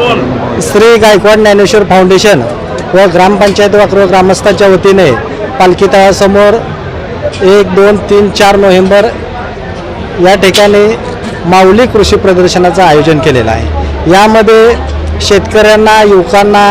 Shri Gaikwad Dnyaneshwar foundation व ग्रामपंचायत व ग्रामस्थांच्या वतीने पालखी तळासमोर एक दोन तीन चार नोव्हेंबर या ठिकाणी माऊली कृषी प्रदर्शनाचं आयोजन केलेलं आहे. यामध्ये शेतकऱ्यांना युवकांना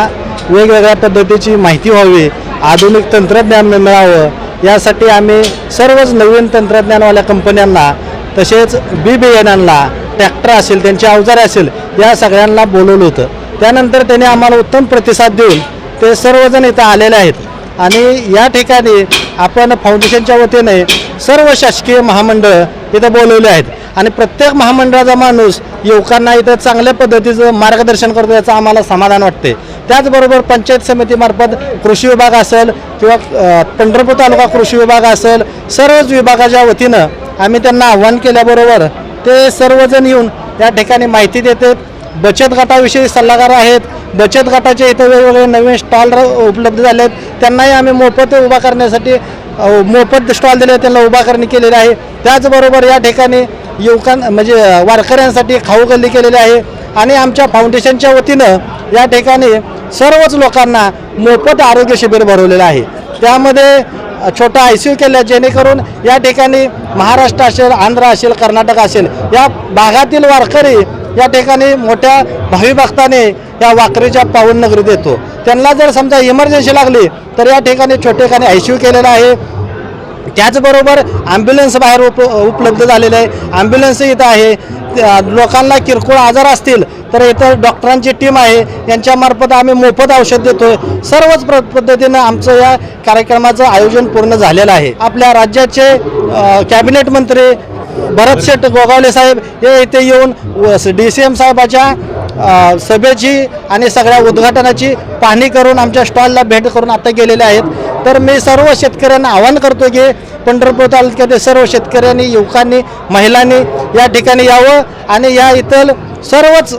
वेगवेगळ्या पद्धतीची माहिती व्हावी आधुनिक तंत्रज्ञान मिळावं यासाठी आम्ही सर्वच नवीन तंत्रज्ञानवाल्या कंपन्यांना तसेच बी बियाणांना ट्रॅक्टर असेल त्यांचे अवजारे असेल या सगळ्यांना बोलवलं होतं. त्यानंतर त्यांनी आम्हाला उत्तम प्रतिसाद देऊन ते सर्वजण इथं आलेले आहेत. आणि या ठिकाणी आपण फाउंडेशनच्या वतीने सर्व शासकीय महामंडळ इथं बोलवले आहेत. आणि प्रत्येक महामंडळाचा माणूस युवकांना इथं चांगल्या पद्धतीचं मार्गदर्शन करतो याचं आम्हाला समाधान वाटते. त्याचबरोबर पंचायत समितीमार्फत कृषी विभाग असेल किंवा पंढरपूर तालुका कृषी विभाग असेल सर्वच विभागाच्या वतीनं आम्ही त्यांना आव्हान केल्याबरोबर ते सर्वजण येऊन या ठिकाणी माहिती देतात. बचत गटाविषयी सल्लागार आहेत. बचत गटाचे इथं वेगवेगळे नवीन स्टॉल उपलब्ध झाले आहेत त्यांनाही आम्ही मोफत उभा करण्यासाठी मोफत स्टॉल दिले त्यांना उभा करणे केलेली आहे. त्याचबरोबर या ठिकाणी युवकां म्हणजे वारकऱ्यांसाठी खाऊ गल्ली केलेली आहे. आणि आमच्या फाउंडेशनच्या वतीनं या ठिकाणी सर्वच लोकांना मोफत आरोग्य शिबिर भरवलेलं आहे. त्यामध्ये छोटा आय सी यू केलं जेणेकरून या ठिकाणी महाराष्ट्र असेल आंध्र असेल कर्नाटक असेल या भागातील वारकरी या ठिकाणी मोठ्या भाविभक्ताने या वाकरीच्या पावन नगरीत येतो. त्यांना जर समजा इमर्जन्सी लागली तर या ठिकाणी छोटे ठिकाणी आय सी यू केलेलं आहे. त्याचबरोबर ॲम्ब्युलन्स बाहेर उप उपलब्ध झालेलं आहे. ॲम्ब्युलन्सही इथं आहे. लोकांना किरकोळ आजार असतील तर इथं डॉक्टरांची टीम आहे यांच्यामार्फत आम्ही मोफत औषध देतो सर्वच प्र पद्धतीनं आमचं या कार्यक्रमाचं आयोजन पूर्ण झालेलं आहे. आपल्या राज्याचे कॅबिनेट मंत्री भरत शेठ गोगावले साहेब हे इथे येऊन डी सी एम साहेबाच्या सभेची आणि सगळ्या उद्घाटनाची पाहणी करून आमच्या स्टॉलला भेट करून आता गेलेले आहेत. तर मी सर्व शेतकऱ्यांना आवाहन करतो की पंढरपूर तालुक्यातील सर्व शेतकऱ्यांनी युवकांनी महिलांनी या ठिकाणी यावं आणि या इथं सर्वच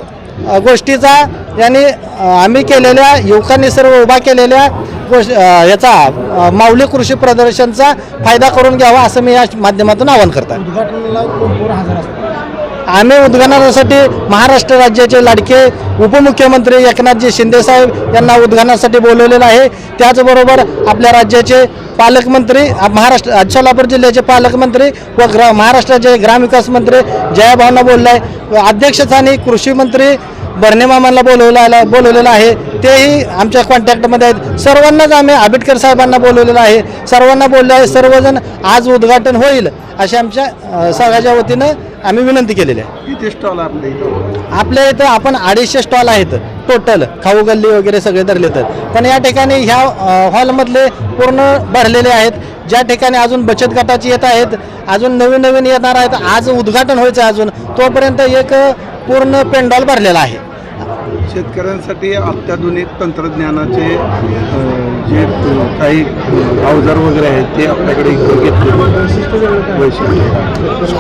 गोष्टीचा यांनी आम्ही केलेल्या युवकांनी सर्व उभा केलेल्या गोष्ट याचा माऊली कृषी प्रदर्शनचा फायदा करून घ्यावा असं मी या माध्यमातून आवाहन करतो आम्ही उद्घाटनासाठी महाराष्ट्र राज्याचे लाडके उपमुख्यमंत्री एकनाथजी शिंदेसाहेब यांना उद्घाटनासाठी बोलवलेलं आहे. त्याचबरोबर आपल्या राज्याचे पालकमंत्री महाराष्ट्र सोलापूर जिल्ह्याचे पालकमंत्री व ग्रा महाराष्ट्राचे ग्रामविकास मंत्री जयाभावना बोलला आहे अध्यक्षस्थानी कृषी मंत्री बर्नेमामांना बोलवलं बोलवलेलं आहे. तेही आमच्या कॉन्टॅक्टमध्ये आहेत. सर्वांनाच आम्ही आंबेडकर साहेबांना बोलवलेलं आहे. सर्वांना बोलले आहे सर्वजण आज उद्घाटन होईल अशी आमच्या सगळ्याच्या वतीनं आम्ही विनंती केलेली आहे. किती स्टॉल आपल्या इथं? आपल्या इथं आपण अडीचशे स्टॉल आहेत. टोटल खाऊ गल्ली वगैरे सगळे धरले तर. पण या ठिकाणी ह्या हॉलमधले पूर्ण भरलेले आहेत. ज्या ठिकाणी अजून बचत गटाची येत आहेत अजून नवीन नवीन येणार आहेत. आज उद्घाटन व्हायचं अजून. तोपर्यंत एक पूर्ण पेंडॉल भरलेला आहे. शेतकऱ्यांसाठी अत्याधुनिक तंत्रज्ञानाचे जे काही अवजार वगैरे आहेत ते आपल्याकडे घेतले.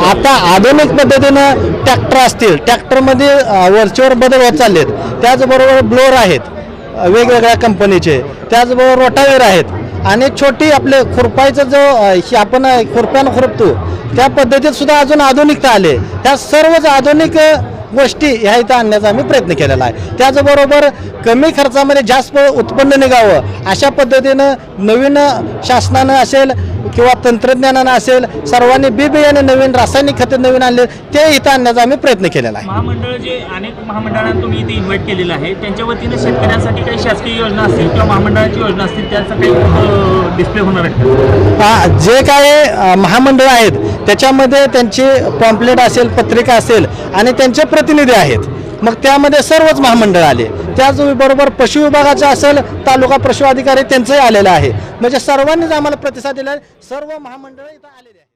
आता आधुनिक पद्धतीनं ट्रॅक्टर असतील ट्रॅक्टरमध्ये वरचेवर बदल होत चाललेत. त्याचबरोबर ब्लोअर आहेत वेगवेगळ्या कंपनीचे. त्याचबरोबर रोटावेर आहेत. आणि छोटी आपले खुरपायचं जो आपण खुरप्यानं खुरपतो त्या पद्धतीत सुद्धा अजून आधुनिकता आले त्या सर्वच आधुनिक गोष्टी ह्या इथं आणण्याचा आम्ही प्रयत्न केलेला आहे. त्याचबरोबर कमी खर्चामध्ये जास्त उत्पन्न निघावं अशा पद्धतीनं नवीन शासनानं असेल किंवा तंत्रज्ञानानं असेल सर्वांनी बी बियाणे नवीन रासायनिक खते नवीन आणले ते इथं आणण्याचा आम्ही प्रयत्न केलेला आहे. महामंडळ जे अनेक महामंडळांना तुम्ही इथे इन्व्हाइट केलेलं आहे त्यांच्या वतीनं शेतकऱ्यांसाठी काही शासकीय योजना असतील किंवा महामंडळाची योजना असतील त्याचा काही डिस्प्ले होणार आहे जे काय महामंडळ आहेत त्याच्यामध्ये त्यांची पॉम्पलेट असेल पत्रिका असेल आणि त्यांचे प्रतिनिधी आहेत. मग त्यामध्ये सर्वच महामंडळ आले. त्याचबरोबर पशु विभागाचं असेल तालुका पशु अधिकारी त्यांचंही आलेलं आहे. म्हणजे सर्वांनीच आम्हाला प्रतिसाद दिला आहे सर्व महामंडळ इथं आलेले आहे